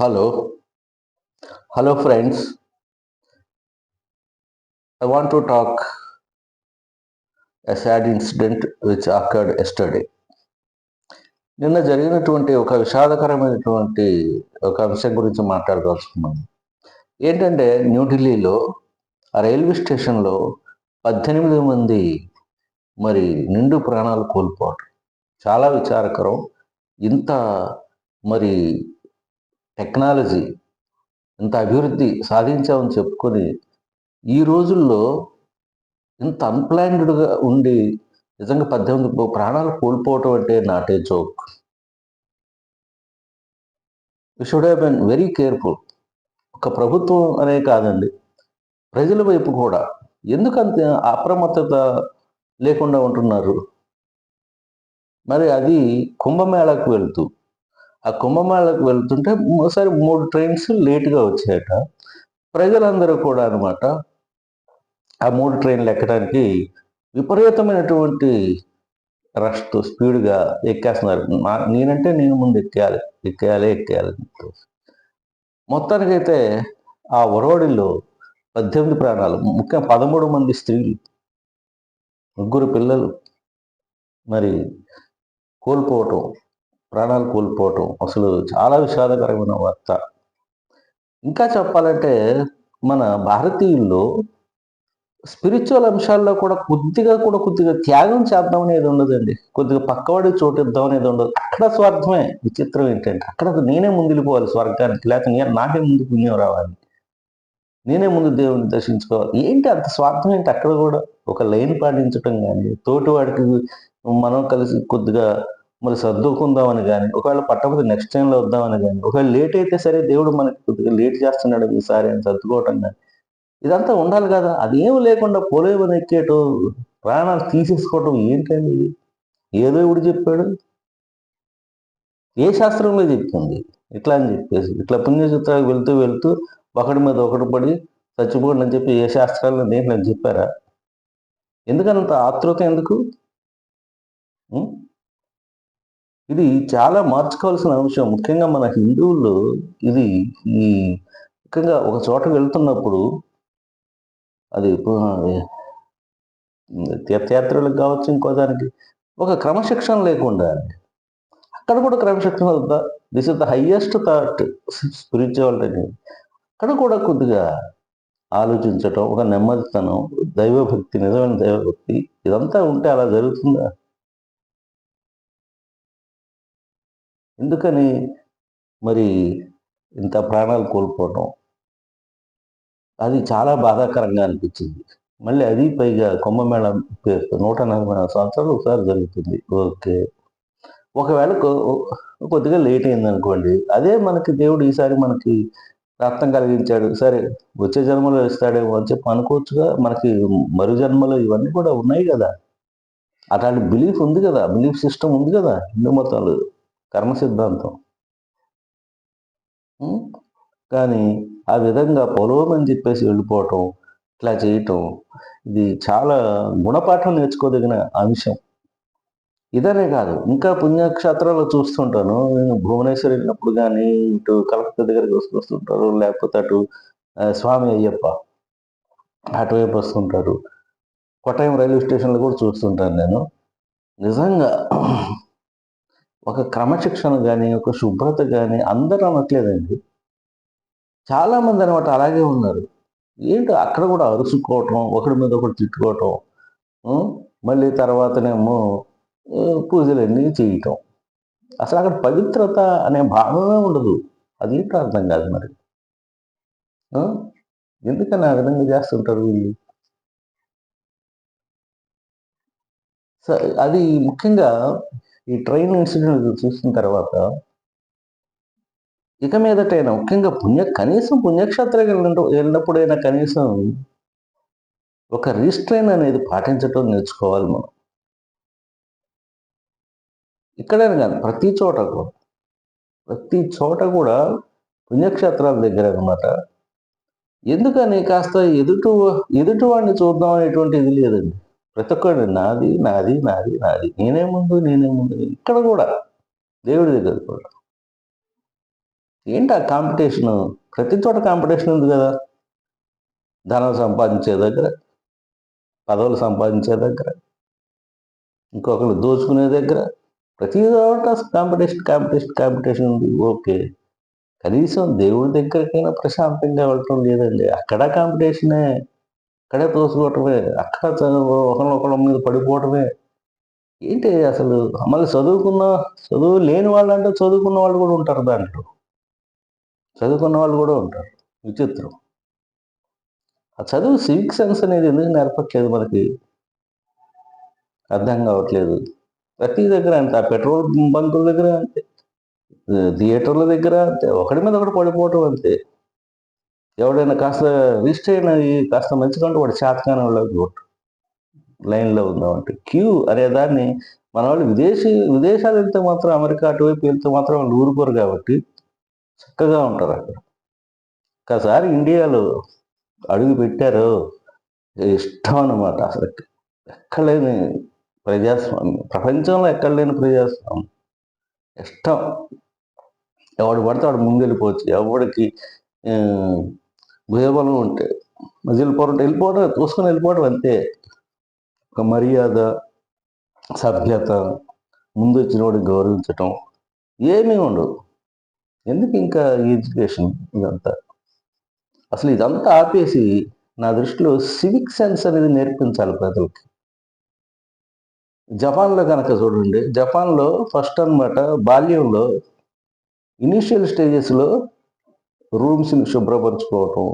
Hello hello friends I want to talk a sad incident which occurred yesterday. నిన్న జరిగినటువంటి ఒక విషాదకరమైనటువంటి ఒక అంశం గురించి మాట్లాడదలుచుకున్నాను ఏంటంటే న్యూఢిల్లీలో ఆ రైల్వే స్టేషన్లో పద్దెనిమిది మంది మరి నిండు ప్రాణాలు కోల్పోవటం. చాలా విచారకరం. ఇంత మరి టెక్నాలజీ ఇంత అభివృద్ధి సాధించామని చెప్పుకొని ఈ రోజుల్లో ఇంత అన్ప్లాన్డ్గా ఉండి నిజంగా పద్దెనిమిది ప్రాణాలు కోల్పోవటం అంటే not a joke. We should have been very careful ఒక ప్రభుత్వం అనే కాదండి. ప్రజల వైపు కూడా ఎందుకంత అప్రమత్తత లేకుండా ఉంటున్నారు? మరి అది కుంభమేళాకు వెళ్తూ ఆ కుంభమేళకు వెళ్తుంటే ఒకసారి మూడు ట్రైన్స్ లేట్గా వచ్చాయట. ప్రజలందరూ కూడా అనమాట ఆ మూడు ట్రైన్లు ఎక్కడానికి విపరీతమైనటువంటి రష్తో స్పీడ్గా ఎక్కేస్తున్నారు. నా- నేనంటే నేను ముందు ఎక్కేయాలి ఎక్కేయాలి ఎక్కేయాలి మొత్తానికైతే ఆ ఒరవడిలో పద్దెనిమిది ప్రాణాలు ముఖ్యంగా పదమూడు మంది స్త్రీలు ముగ్గురు పిల్లలు మరి కోల్పోవటం ప్రాణాలు కోల్పోవటం అసలు చాలా విషాదకరమైన వార్త. ఇంకా చెప్పాలంటే మన భారతీయుల్లో స్పిరిచువల్ అంశాల్లో కూడా కొద్దిగా కూడా కొద్దిగా త్యాగం చేద్దాం అనేది ఉండదండి. కొద్దిగా పక్కవాడి చోటు ఇద్దాం అనేది ఉండదు. అక్కడ స్వార్థమే విచిత్రం ఏంటంటే అక్కడ నేనే ముందు వెళ్ళిపోవాలి స్వర్గానికి లేకపోతే నేను నాకే ముందు పుణ్యం రావాలి. నేనే ముందు దేవుని దర్శించుకోవాలి. ఏంటి అంత స్వార్థం ఏంటి అక్కడ కూడా? ఒక లైన్ పాటించటం కానీ తోటివాడికి మనం కలిసి కొద్దిగా మరి సర్దుకుందామని కానీ ఒకవేళ పట్టకపోతే నెక్స్ట్ టైంలో వద్దామని కానీ ఒకవేళ లేట్ అయితే సరే దేవుడు మనకి కొద్దిగా లేట్ చేస్తున్నాడు ఈసారి అని సర్దుకోవటం కానీ ఇదంతా ఉండాలి కదా. అదేం లేకుండా పోలేమని ఎక్కేటు ప్రాణాలు తీసేసుకోవటం ఏంటండి ఇది. ఏదో ఇప్పుడు చెప్పాడు? ఏ శాస్త్రంలో చెప్తుంది? ఇట్లా అని చెప్పేసి ఇట్లా పుణ్యచిత్రాలకు వెళ్తూ వెళ్తూ ఒకటి మీద ఒకటి పడి చచ్చిపోండి అని చెప్పి ఏ శాస్త్రాల్లో దేంట్లో చెప్పారా? ఎందుకనంత ఆతృత ఎందుకు? ఇది చాలా మార్చుకోవాల్సిన అంశం. ముఖ్యంగా మన హిందువుల్లో ఇది ఈ ముఖ్యంగా ఒక చోట వెళ్తున్నప్పుడు అది తీర్థయాత్రలకు కావచ్చు ఇంకో దానికి ఒక క్రమశిక్షణ లేకుండా అక్కడ కూడా క్రమశిక్షణ వద్దా this is the highest thought spirituality. అక్కడ కూడా కొద్దిగా ఆలోచించటం ఒక నెమ్మదితనం దైవభక్తి నిజమైన దైవభక్తి ఇదంతా ఉంటే అలా జరుగుతుందా? ఎందుకని మరి ఇంత ప్రాణాలు కోల్పోవటం? అది చాలా బాధాకరంగా అనిపించింది. మళ్ళీ అది పైగా కుంభమేళ పేరుతో నూట నలభై నాలుగు సంవత్సరాలు ఒకసారి జరుగుతుంది. ఓకే. ఒకవేళ కొ- కొద్దిగా లేట్ అయింది అనుకోండి అదే మనకి దేవుడు ఈసారి మనకి రక్తం కలిగించాడు. సరే వచ్చే జన్మలో ఇస్తాడేమో అని చెప్పి అనుకోవచ్చుగా మనకి మరు జన్మలో ఇవన్నీ కూడా ఉన్నాయి కదా. అట్లాంటి బిలీఫ్ ఉంది కదా బిలీఫ్ సిస్టమ్ ఉంది కదా హిందూ మతంలో కర్మ సిద్ధాంతం కానీ ఆ విధంగా పొలవమని చెప్పేసి వెళ్ళిపోవటం ఇట్లా చేయటం ఇది చాలా గుణపాఠం నేర్చుకోదగిన అంశం. ఇదనే కాదు ఇంకా పుణ్యక్షేత్రాలు చూస్తుంటాను. నేను భువనేశ్వర్ వెళ్ళినప్పుడు కానీ ఇటు కలకత్తా దగ్గరికి వస్తుంటారు లేకపోతే అటు స్వామి అయ్యప్ప అటువైపు వస్తుంటారు. కొట్టయం రైల్వే స్టేషన్లో కూడా చూస్తుంటాను నేను. నిజంగా ఒక క్రమశిక్షణ కానీ ఒక శుభ్రత కానీ అందరూ అనట్లేదండి. చాలా మంది అనమాట అలాగే ఉన్నారు. ఏంటి అక్కడ కూడా అరుసుకోవటం ఒకడి మీద ఒకటి తిట్టుకోవటం మళ్ళీ తర్వాతనేమో పూజలన్నీ చేయటం. అసలు అక్కడ పవిత్రత అనే భావమే ఉండదు. అది అర్థం కాదు మరి. ఎందుకని ఆ విధంగా చేస్తుంటారు వీళ్ళు? అది ముఖ్యంగా ఈ ట్రైన్ ఇన్సిడెంట్ చూసిన తర్వాత ఇక మీదటైనా ముఖ్యంగా పుణ్య కనీసం పుణ్యక్షేత్రాలకు వెళ్ళినప్పుడు వెళ్ళినప్పుడైనా కనీసం ఒక రిస్ట్రైన్ అనేది పాటించటం నేర్చుకోవాలి మనం. ఇక్కడైనా కాదు ప్రతి చోట కూడా ప్రతి చోట కూడా పుణ్యక్షేత్రాల దగ్గర అనమాట ఎందుకని కాస్త ఎదుటి ఎదుటి వాడిని చూద్దాం అనేటువంటి ఇది లేదండి. ప్రతి ఒక్కటి నాది నాది నాది నాది. నేనే ముందు నేనే ముందు ఇక్కడ కూడా దేవుడి దగ్గర కూడా. ఏంటి ఆ కాంపిటీషన్? ప్రతి చోట కాంపిటీషన్ ఉంది కదా. ధనం సంపాదించే దగ్గర పదవులు సంపాదించే దగ్గర ఇంకొకరు దోచుకునే దగ్గర ప్రతి చోట కాంపిటీషన్ కాంపిటీషన్ కాంపిటీషన్ ఉంది. ఓకే. కనీసం దేవుడి దగ్గరికైనా ప్రశాంతంగా వెళ్ళటం లేదండి. అక్కడ కాంపిటీషనే అక్కడే తోసుకోవటమే అక్కడ ఒకరినొకళ్ళ మీద పడిపోవటమే. ఏంటి అసలు మళ్ళీ చదువుకున్న చదువు లేని వాళ్ళు అంటే చదువుకున్న వాళ్ళు కూడా ఉంటారు దాంట్లో. చదువుకున్న వాళ్ళు కూడా ఉంటారు. విచిత్రం. ఆ చదువు సివిక్ సెన్స్ అనేది ఎందుకు నేర్పట్లేదు మనకి? అర్థం కావట్లేదు. ప్రతి దగ్గర అంతే. ఆ పెట్రోల్ బంకుల దగ్గర అంతే. థియేటర్ల దగ్గర అంతే. ఒకటి మీద ఒకటి పడిపోవటం అంతే. ఎవడైనా కాస్త రిజిస్టర్ అయిన కాస్త మంచిగా ఉంటే వాడు చేతకాని వాళ్ళకి ఓటు లైన్లో ఉందామంటే క్యూ అనే దాన్ని మన వాళ్ళు విదేశీ విదేశాలు వెళ్తే మాత్రం అమెరికా అటువైపు వెళ్తే మాత్రం వాళ్ళు ఊరుకోరు కాబట్టి చక్కగా ఉంటారు అక్కడ. ఒకసారి ఇండియాలో అడుగు పెట్టారు. ఇష్టం అన్నమాట అసలు. ఎక్కడలేని ప్రజాస్వామ్యం. ప్రపంచంలో ఎక్కడ లేని ప్రజాస్వామ్యం. ఇష్టం. ఎవడు పడితే వాడు ముందు వెళ్ళిపోవచ్చు ఎవడికి భయబలం ఉంటే. మధ్యలో వెళ్ళిపోవడం చూసుకొని వెళ్ళిపోవడం అంతే. ఒక మర్యాద సభ్యత ముందు వచ్చిన వాడిని గౌరవించటం ఏమీ ఉండదు. ఎందుకు ఇంకా ఎడ్యుకేషన్ ఇదంతా? అసలు ఇదంతా ఆపేసి నా దృష్టిలో సివిక్ సెన్స్ అనేది నేర్పించాలి ప్రజలకి. జపాన్లో కనుక చూడండి జపాన్లో ఫస్ట్ అనమాట బాల్యంలో ఇనీషియల్ స్టేజెస్లో రూమ్స్ని శుభ్రపరచుకోవటం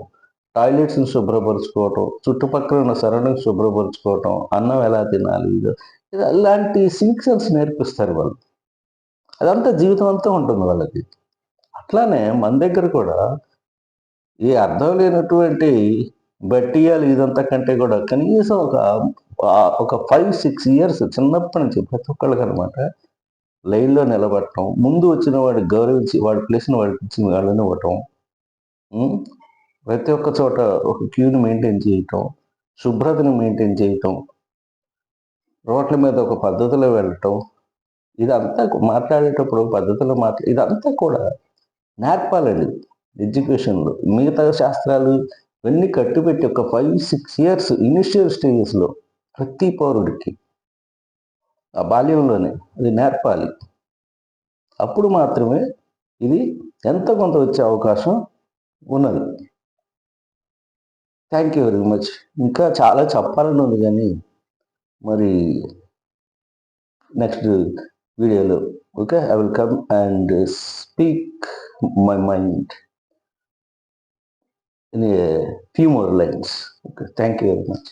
టాయిలెట్స్ని శుభ్రపరచుకోవటం చుట్టుపక్కల ఉన్న సరౌండింగ్స్ శుభ్రపరచుకోవటం అన్నం ఎలా తినాలి ఇలాంటి సివిక్ నేర్పిస్తారు వాళ్ళు. అదంతా జీవితం అంతా ఉంటుంది వాళ్ళకి. అట్లానే మన దగ్గర కూడా ఈ అర్థం లేనటువంటి బట్టియాలు ఇదంతా కంటే కూడా కనీసం ఒక ఒక ఫైవ్ సిక్స్ ఇయర్స్ చిన్నప్పటి నుంచి ప్రతి ఒక్కళ్ళకి అనమాట లైన్లో నిలబడటం ముందు వచ్చిన వాడికి గౌరవించి వాడి ప్లేస్ని వాడికి ఇచ్చిన వాళ్ళని ఇవ్వటం ప్రతి ఒక్క చోట ఒక క్యూని మెయింటైన్ చేయటం శుభ్రతను మెయింటైన్ చేయటం రోడ్ల మీద ఒక పద్ధతిలో వెళ్ళటం ఇదంతా మాట్లాడేటప్పుడు పద్ధతిలో మాట్లా ఇదంతా కూడా నేర్పాలండి. ఎడ్యుకేషన్లో మిగతా శాస్త్రాలు ఇవన్నీ కట్టుబెట్టి ఒక ఫైవ్ సిక్స్ ఇయర్స్ ఇనిషియల్ స్టేజెస్లో ప్రతి పౌరుడికి ఆ బాల్యంలోనే అది నేర్పాలి. అప్పుడు మాత్రమే ఇది ఎంత కొంత వచ్చే అవకాశం ఉన్నది. థ్యాంక్ యూ వెరీ మచ్ ఇంకా చాలా చెప్పాలని ఉంది కానీ మరి నెక్స్ట్ వీడియోలో okay I will come and speak my mind in a few more lines okay thank you very much